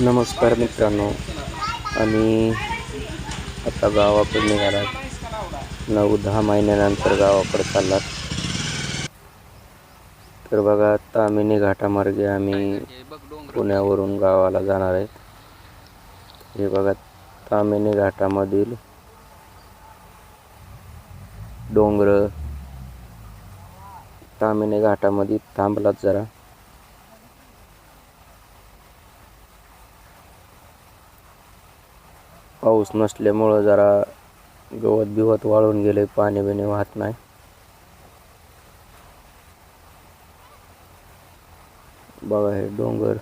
नमस्कार मित्रांनो. आणि आता गावाकडे निघाला. नऊ दहा महिन्यानंतर गावाकडे चाललात तर बघा तामिनी घाटामार्गे आम्ही पुण्यावरून गावाला जाणार आहेत हे बघा तामिनी घाटामधील डोंगर. तामिनी घाटामध्ये थांबलात जरा. पाऊस नसल्यामुळं जरा गवत बिवत वाळून गेले पाणी बिणी वाहत नाही. बघा हे डोंगर.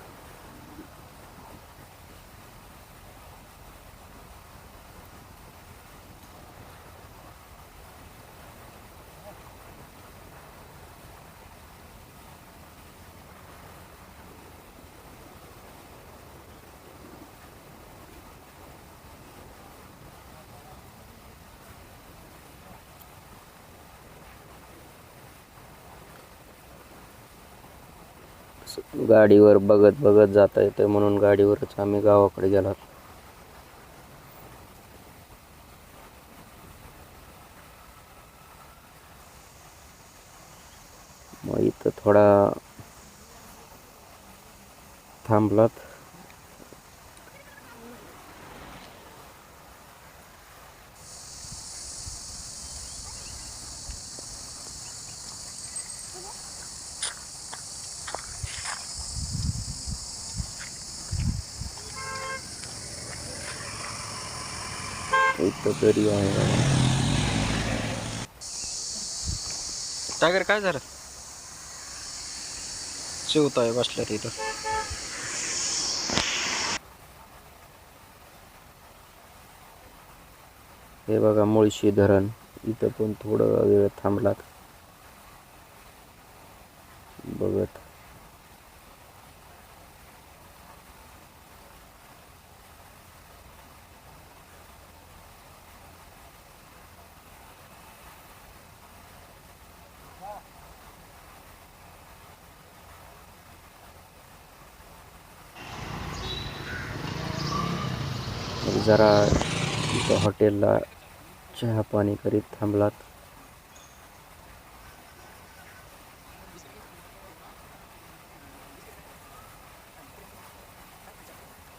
गाडीवर बघत बघत जाता येतं म्हणून गाडीवरच आम्ही गावाकडे गेलो मग इथं थोडा थांबलात. इथं तरी आहे. टायगर काय झालं? चिवताय बसल्या तिथं. हे बघा मुळशी धरण. इथं पण थोडं वेळ थांबलात. बघत जरा इथं हॉटेलला चहा पाणी करीत थांबलात.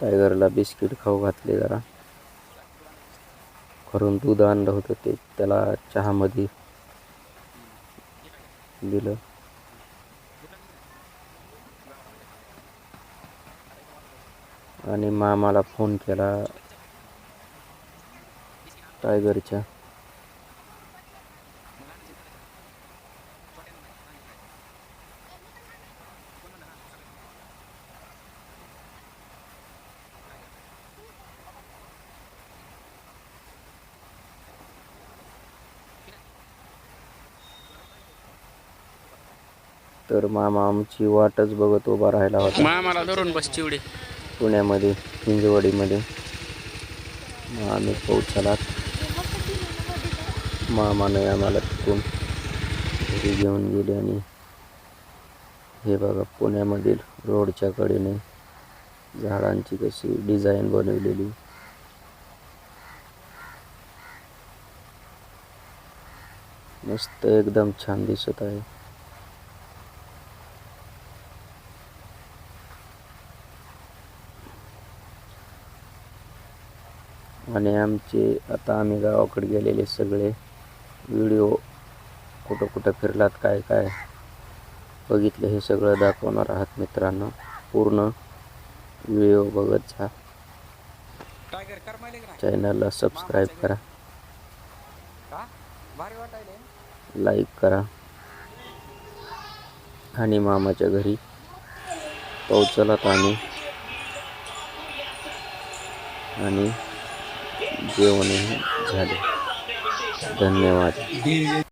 टायगरला बिस्किट खाऊ घातले जरा. घरून दूध आणलं होतं ते त्याला चहामध्ये दिलं. आणि मामाला फोन केला टायगरच्या. तर मामा आमची वाटच बघत उभा राहिला होता. मामाला धरून बस चिवडी. पुण्यामध्ये हिंजवडीमध्ये आम्ही पोहोचलात. मामाने आम्हाला तिथून घरी घेऊन गेले आणि हे बघा पुण्यामधील रोडच्या कडेने झाडांची कशी डिझाईन बनवलेली. मस्त एकदम छान दिसत आहे. आणि आमचे आता आम्ही गावाकडे गेलेले सगळे व्हिडिओ कुठं कुठं फिरलात काय काय बघितलं हे सगळं दाखवणार आहात मित्रांनो. पूर्ण व्हिडिओ बघत जा. चॅनलला सबस्क्राईब करा. लाईक करा. आणि मामाच्या घरी पोहोचलात आम्ही. आणि जेवणही झाले. धन्यवाद.